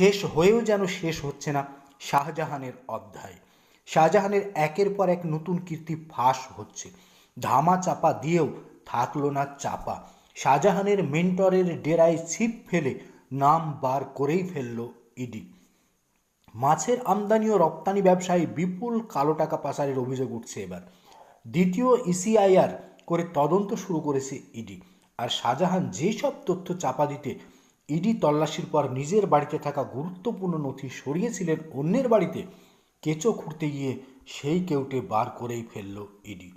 শেষ হয়েও যেন শেষ হচ্ছে না শাহজাহানের অধ্যায়। শাহজাহানের একের পর এক নতুন কীর্তি ফাঁস হচ্ছে। ধামা চাপা দিয়েও থাকল না চাপা। শাহজাহানের মেন্টরের ডেরায় ছিপ ফেলে নাম বার করেই ফেলল ইডি। মাছের আমদানি ও রপ্তানি ব্যবসায় বিপুল কালো টাকা পাচারের অভিযোগ উঠছে এবার। দ্বিতীয় ইসিআইআর করে তদন্ত শুরু করেছে ইডি। আর শাহজাহান যেসব তথ্য চাপা দিতে ইডি তল্লাশির পর নিজের বাড়িতে থাকা গুরুত্বপূর্ণ নথি সরিয়েছিলেন অন্যের বাড়িতে। কেঁচো খুঁড়তে গিয়ে সেই কেউটে বার করেই ফেলল ইডি।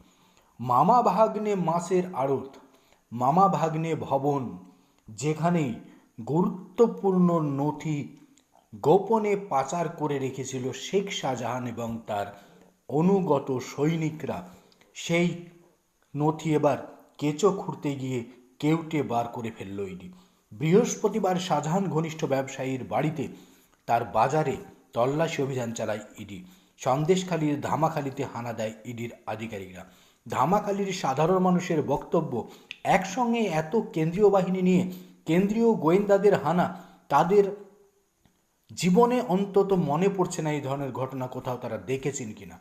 মামা ভাগ্নে মাছের আড়ত, মামা ভাগ্নে ভবন, যেখানেই গুরুত্বপূর্ণ নথি গোপনে পাচার করে রেখেছিল শেখ শাহজাহান এবং তার অনুগত সৈনিকরা, সেই নথি এবার কেঁচো খুঁড়তে গিয়ে কেউটে বার করে ফেলল ইডি। বৃহস্পতিবার শাহজাহান ঘনিষ্ঠ ব্যবসায়ীর বাড়িতে তার বাজারে তল্লাশি অভিযান চালায় ইডি। সন্দেশখালীর ধামাখালিতে হানা দেয় ইডির আধিকারিকরা। ধামাখালির সাধারণ মানুষের বক্তব্য, একসঙ্গে এত কেন্দ্রীয় বাহিনী নিয়ে কেন্দ্রীয় গোয়েন্দাদের হানা, তাদের জীবনে অন্তত মনে পড়ছে না এই ধরনের ঘটনা, কোথাও তারা দেখেছেন কিনা?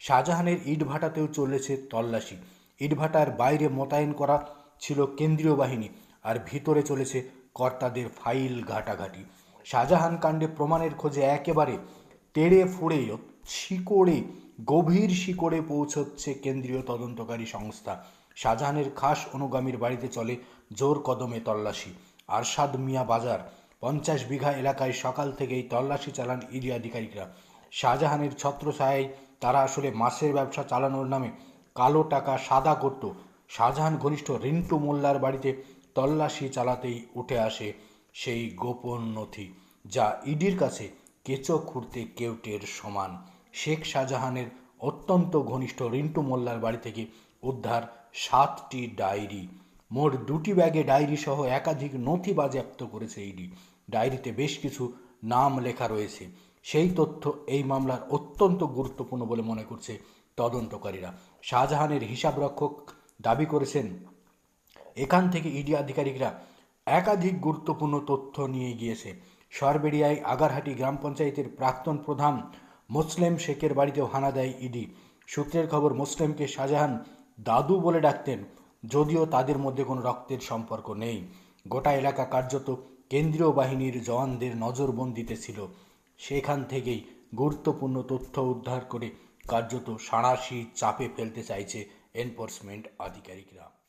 শাহজাহানের ইটভাটাতেও চলেছে তল্লাশি। ইটভাটার বাইরে মোতায়েন করা ছিল কেন্দ্রীয় বাহিনী, আর ভিতরে চলেছে কর্তাদের ফাইল ঘাটাঘাটি। শাহজাহান কাণ্ডে প্রমাণের খোঁজে একেবারে তেড়ে ফুড়ে শিকড়ে, গভীর শিকড়ে পৌঁছচ্ছে কেন্দ্রীয় তদন্তকারী সংস্থা। শাহজাহানের খাস অনুগামীর বাড়িতে চলে জোর কদমে তল্লাশি। আরশাদ মিয়া বাজার, পঞ্চাশ বিঘা এলাকায় সকাল থেকেই তল্লাশি চালান ইডি আধিকারিকরা। শাহজাহানের ছত্রছায়ায় তারা আসলে মাছের ব্যবসা চালানোর নামে কালো টাকা সাদা করত। শাহজাহান ঘনিষ্ঠ রিন্টু মোল্লার বাড়িতে তল্লাশি চালাতেই উঠে আসে সেই গোপন নথি, যা ইডির কাছে কেঁচো খুঁড়তে কেউটের সমান। শেখ শাহজাহানের অত্যন্ত ঘনিষ্ঠ রিন্টু মোল্লার বাড়ি থেকে উদ্ধার সাতটি ডায়েরি। মোট দুটি ব্যাগে ডায়েরি সহ একাধিক নথি বাজেয়াপ্ত করেছে ইডি। ডায়েরিতে বেশ কিছু নাম লেখা রয়েছে। সেই তথ্য এই মামলার অত্যন্ত গুরুত্বপূর্ণ বলে মনে করছে তদন্তকারীরা। শাহজাহানের হিসাবরক্ষক দাবি করেছেন এখান থেকে ইডি আধিকারিকরা একাধিক গুরুত্বপূর্ণ তথ্য নিয়ে গিয়েছে। সরবেরিয়ায় আগারহাটি গ্রাম পঞ্চায়েতের প্রাক্তন প্রধান মুসলিম শেখের বাড়িতেও হানা দেয় ইডি। সূত্রের খবর, মুসলিমকে শাহজাহান দাদু বলে ডাকতেন, যদিও তাদের মধ্যে কোনো রক্তের সম্পর্ক নেই। গোটা এলাকা কার্যত কেন্দ্রীয় বাহিনীর জওয়ানদের নজরবন্দিতে ছিল। সেখান থেকেই গুরুত্বপূর্ণ তথ্য উদ্ধার করে কার্যত সাঁড়াশি চাপে ফেলতে চাইছে এনফোর্সমেন্ট আধিকারিকরা।